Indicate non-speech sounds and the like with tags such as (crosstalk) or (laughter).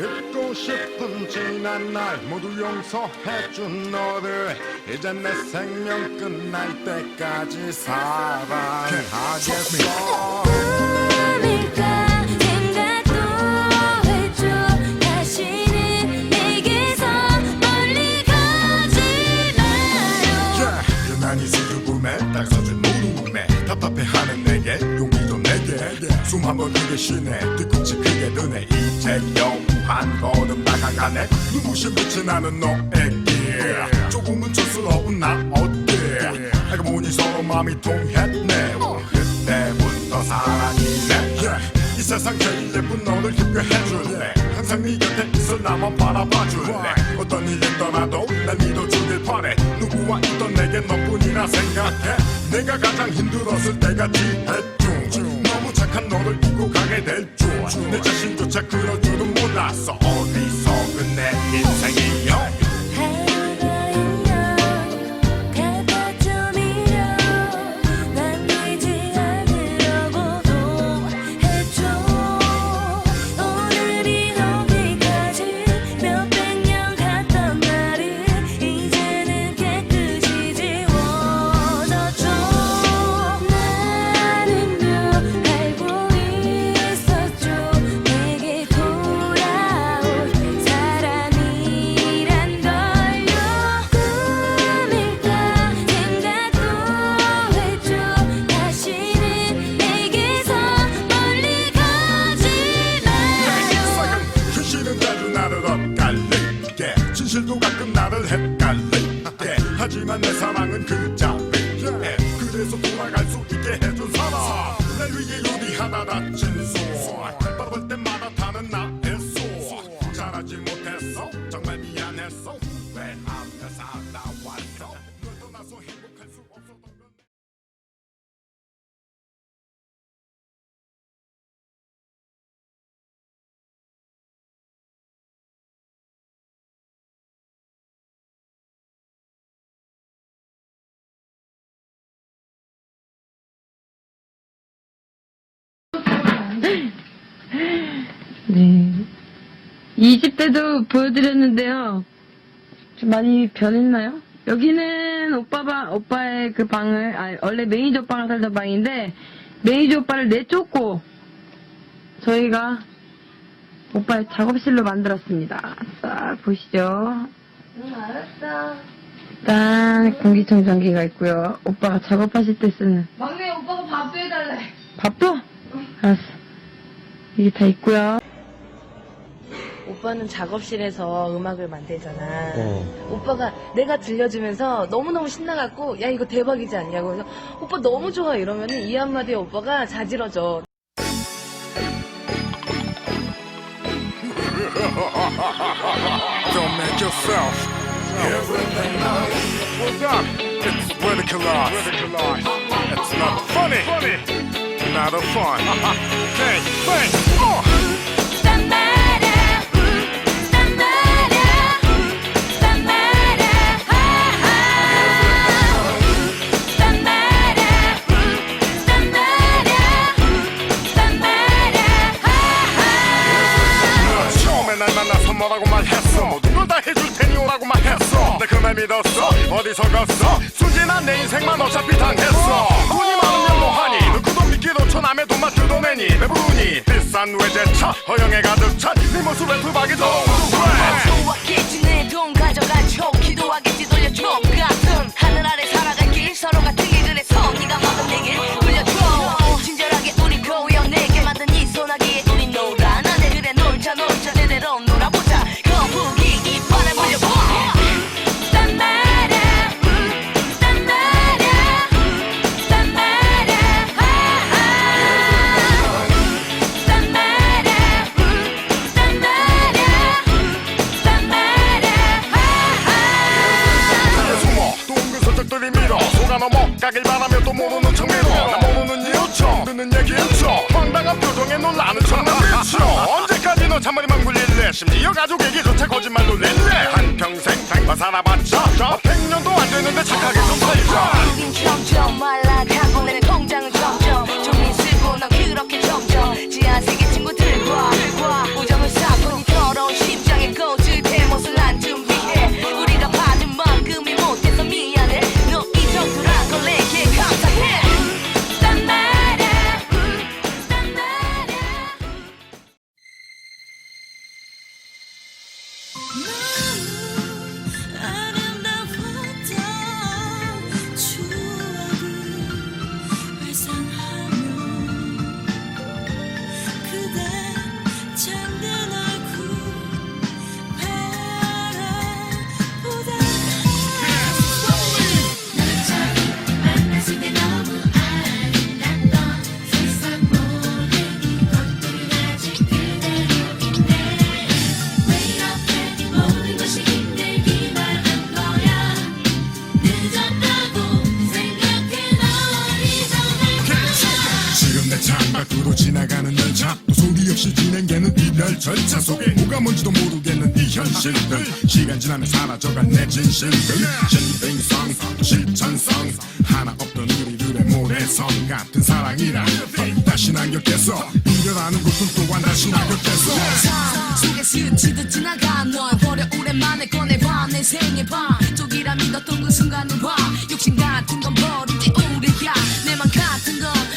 잊고 싶은 지난 날 모두 용서해준 너를 이제 내 생명 끝날 때까지 사랑하겠어. 아닐까 생각도 해줘. 다시는 내게서 멀리 가지 마요. yeah. 유난히 수줍음에 딱 서준 한번 크게 쉬네. 뒤꿈치 크게 드네. 이제 영한 걸음 다가가네. 눈부신 빛이 나는 너에게. 조금은 촌스러운 나 어때? 알고 보니 서로 마음이 통했네. 그때부터 사랑이네. 이 세상 제일 예쁜 너를 기쁘게 해줄래? 항상 네 곁에 있어 나만 바라봐줄래? 어떤 일이 있더라도 날 믿어주길 바래. 누구와 있던 내게 너뿐이라 생각해. 내가 가장 힘들었을 때가 착 한 너를 잊고 가게 될줄내 자신조차 그럴 줄은 몰랐어 어리석은 내 인생이 여 요 네. 20대도 보여드렸는데요. 좀 많이 변했나요? 여기는 오빠 방, 오빠의 그 방을, 아, 원래 매니저 오빠랑 살던 방인데, 매니저 오빠를 내쫓고, 저희가 오빠의 작업실로 만들었습니다. 싹 보시죠. 응 알았어 일단 공기청정기가 있고요. 오빠가 작업하실 때 쓰는 막내 오빠가 밥도 해달래 밥도? 알았어. 이게 다 있고요. 오빠는 작업실에서 음악을 만들잖아. 오빠가 내가 들려주면서 너무너무 신나갖고, 야, 이거 대박이지 않냐고. 그래서, 오빠 너무 좋아. 이러면은 이 한마디에 오빠가 자지러져. (laughs) Don't make yourself everything What's up? It's ridiculous. It's not funny. not a fun. bang, bang, oh! 내 그말 믿었어? 어디서 갔어? 순진한 내 인생만 어차피 당했어. 돈이 많으면 뭐하니? 누구도 믿기도 쳐 남의 돈만 뜯어내니? 내 분이 비싼 외제차 허영에 가득 찬네 모습에 투박이 더 우두해 은근슬쩍 밀어. 속아 넘어. 가길 바라며 또 모르는 척 밀어. 나 모르는 이유 척 듣는 얘기 척 황당한 표정에 놀라는 척나 미쳐 언제까지 너 잔머리만 굴릴래? 심지어 가족에게조차 거짓말 놀릴래? 한평생 닮아 살아봤자 백년도 안 스치고 지나가는 열차 또 소리 없이 진행되는 이별 절차 속에 뭐가 뭔지도 모르겠는 이 현실들. 시간 지나면 사라져간 내 진실들. 신빙성 실천성. 하나 없던 우리들의 모래성 같은 사랑이라 다시 남겼겠어. 이별하는 것은 또한 다시 남겼겠어. 속에 스치듯 지나가 널 버려 오랜만에 꺼내봐. 내 생의 반쪽이라 믿었던 그 순간을 봐. 욕심 같은 건 버리지 우리야. 내맘 같은 건